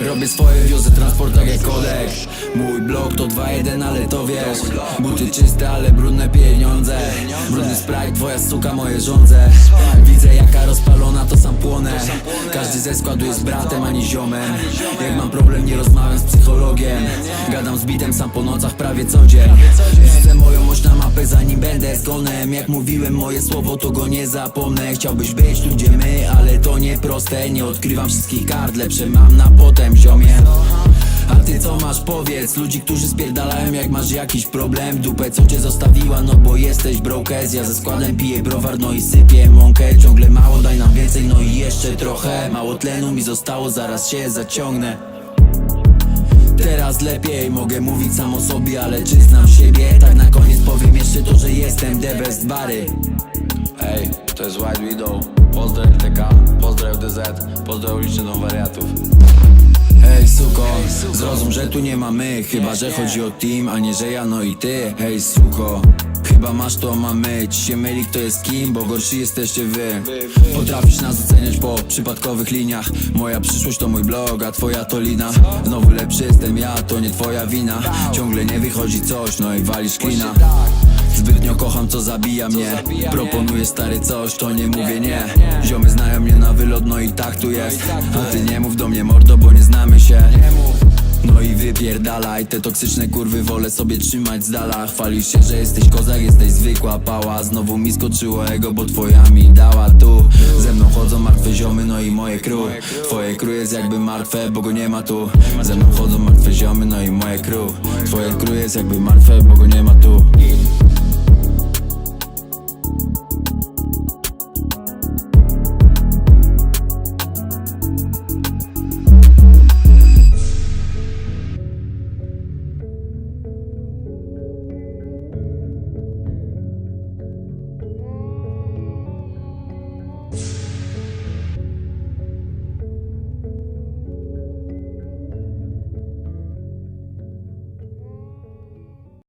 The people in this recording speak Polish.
Robię swoje, wiozę transport tak jak kodek Mój blok to 2-1, ale to wiesz. Buty czyste, ale brudne pieniądze. Brudny sprite, twoja suka, moje żądze Widzę jaka rozpalona, to sam płonę. Każdy ze składu jest bratem, ani ziomem. Jak mam problem, nie rozmawiam z psychologiem. Gadam z bitem sam po nocach prawie co dzień Jak mówiłem, moje słowo to go nie zapomnę. Chciałbyś być tu, gdzie my, ale to nieproste Nie odkrywam wszystkich kart, lepsze mam na potem, ziomie. A ty co masz? Powiedz. Ludzi, którzy spierdalają jak masz jakiś problem. Dupę co cię zostawiła, no bo jesteś brokes Ja ze składem piję browar, no i sypię mąkę. Ciągle mało, daj nam więcej, no i jeszcze trochę. Mało tlenu mi zostało, zaraz się zaciągnę. Teraz lepiej, mogę mówić sam o sobie, ale czy znam siebie? Tak best bary Ej, to jest White Widow. Pozdraw TK, pozdraw DZ, pozdraw licznych wariatów. Hej suko, zrozum, że tu nie ma my Chyba, że chodzi o team, a nie że ja, no i ty. Hej suko, chyba masz to, mamy Ci się myli kto jest kim, bo gorsi jesteście wy. Potrafisz nas oceniać po przypadkowych liniach. Moja przyszłość to mój blog, a twoja to lina. Znowu lepszy jestem ja, to nie twoja wina. Ciągle nie wychodzi coś, no i walisz klina Zbytnio kocham co zabija mnie. Proponuję stary coś, to nie mówię nie Ziomy znają mnie na wylot, no i tak tu jest. A ty nie mów do mnie mordo, bo nie znamy się. No i wypierdalaj, te toksyczne kurwy wolę sobie trzymać z dala. Chwalisz się, że jesteś kozak, jesteś zwykła pała. Znowu mi skoczyło ego, bo twoja mi dała tu. Ze mną chodzą martwe ziomy, no i moje crew. Twoje crew jest jakby martwe, bo go nie ma tu. Ze mną chodzą martwe ziomy, no i moje crew. Twoje crew jest jakby martwe, bo go nie ma tu